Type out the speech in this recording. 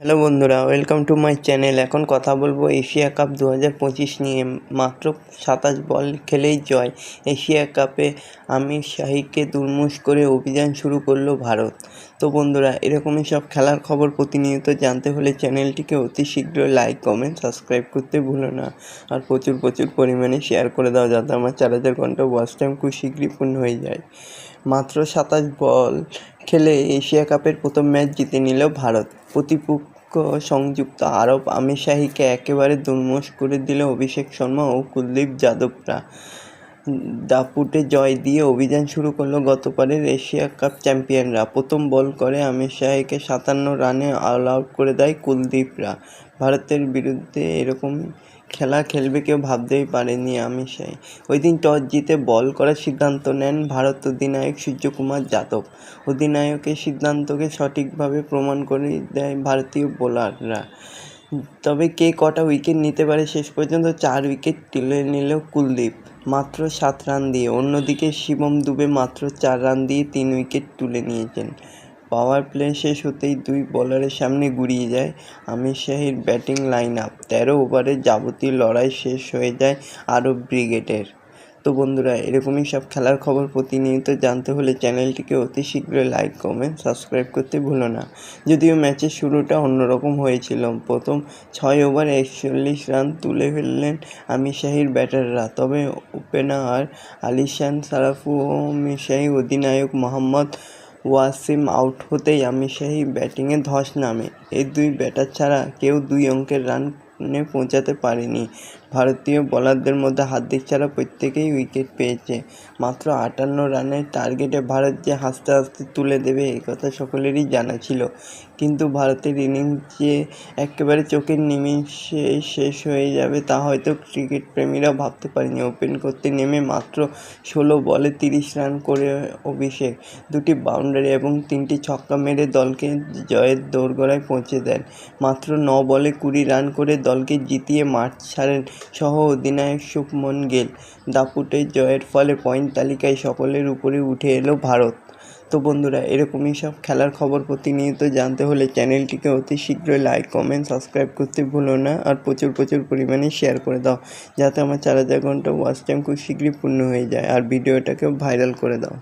Hello বন্ধুরা welcome to my channel এখন কথা বলব এশিয়া কাপ দু হাজার পঁচিশ নিয়ে। মাত্র সাতাশ বল খেলেই জয়। এশিয়া কাপে আমির শাহিকে দুর্মুশ করে অভিযান শুরু করল ভারত। তো বন্ধুরা, এরকমই সব খেলার খবর প্রতিনিয়ত জানতে হলে চ্যানেলটিকে অতি শীঘ্র লাইক কমেন্ট সাবস্ক্রাইব করতে ভুলো না। আর প্রচুর প্রচুর পরিমাণে শেয়ার করে দাও যাতে আমার চার হাজার ঘণ্টা ওয়াচ টাইম খুব শীঘ্রই পূর্ণ হয়ে যায়। মাত্র সাতাশ বল খেলে এশিয়া কাপের প্রথম ম্যাচ জিতে নিল ভারত। প্রতিপক্ষ সংযুক্ত আরব আমির শাহিকে একেবারে দুর্মস করে দিল অভিষেক শর্মা ও কুলদীপ যাদবরা। দাপুটে জয় দিয়ে অভিযান শুরু করল গতবারের এশিয়া কাপ চ্যাম্পিয়নরা। প্রথম বল করে আমির শাহকে সাতান্ন রানে অল আউট করে দেয় কুলদীপরা। ভারতের বিরুদ্ধে এরকম খেলা খেলবে কেউ ভাবতেই পারেনি আমির শাহি। ওই দিন টস জিতে বল করার সিদ্ধান্ত নেন ভারত অধিনায়ক সূর্যকুমার যাদব। অধিনায়কের সিদ্ধান্তকে সঠিকভাবে প্রমাণ করে দেয় ভারতীয় বোলাররা। তবে কে কটা উইকেট নিতে পারে শেষ পর্যন্ত চার উইকেট তুলে নিল কুলদীপ। মাত্র সাত রান দিয়ে। অন্যদিকে শিবম দুবে মাত্র চার রান দিয়ে তিন উইকেট তুলে নিয়েছেন। পাওয়ার প্লে শেষ হতেই দুই বলারের সামনে গুড়িয়ে যায় আমির শাহির ব্যাটিং লাইন আপ তেরো ওভারে যাবতীয় লড়াই শেষ হয়ে যায় আরব ব্রিগেডের তো বন্ধুরা, এরকমই সব খেলার খবর প্রতিনিয়ত জানতে হলে চ্যানেলটিকে অতি শীঘ্রই লাইক, কমেন্ট, সাবস্ক্রাইব করতে ভুলো না। যদিও ম্যাচের শুরুটা অন্যরকম হয়েছিল। প্রথম ছয় ওভারে একচল্লিশ রান তুলে ফেললেন আমির শাহির ব্যাটাররা। তবে ওপেনার আলিশান সারাফু ও আমির শাহি অধিনায়ক মোহাম্মদ ওয়াসিম আউট হতেই আমির শাহি ব্যাটিংয়ে ধস নামে। এই দুই ব্যাটার ছাড়া কেউ দুই অঙ্কের রানে পৌঁছাতে পারেনি। ভারতীয় বোলারদের মধ্যে হার্দিক ছাড়া প্রত্যেকেই উইকেট পেয়েছে। মাত্র আটান্ন রানের টার্গেটে ভারত যে হাসতে হাসতে তুলে দেবে এই কথা সকলেরই জানা ছিল। কিন্তু ভারতের ইনিংস যে একেবারে চোখের নিমিষে শেষ হয়ে যাবে, তা হয়তো ক্রিকেট প্রেমীরা ভাবতে পারেনি। ওপেন করতে নেমে মাত্র ষোলো বলে তিরিশ রান করে অভিষেক। দুটি বাউন্ডারি এবং তিনটি ছক্কা মেরে দলকে জয়ের দোরগোড়ায় পৌঁছে দেন। মাত্র ন বলে কুড়ি রান করে দলকে জিতিয়ে মাঠ ছাড়েন সহ অধিনায়ক শুভমন গিল। দাপুটে জয়ের ফলে পয়েন্ট তালিকায় সকলের উপরে উঠে এলো ভারত। তো বন্ধুরা, এরকমই সব খেলার খবর প্রতিনিয়ত জানতে হলে চ্যানেলটিকে অতি শীঘ্রই লাইক কমেন্ট সাবস্ক্রাইব করতে ভুলো না আর প্রচুর প্রচুর পরিমাণে শেয়ার করে দাও, যাতে আমার চার হাজার ঘণ্টা ওয়াচ টাইম খুব শীঘ্রই পূর্ণ হয়ে যায় আর ভিডিওটাকেও ভাইরাল করে দাও।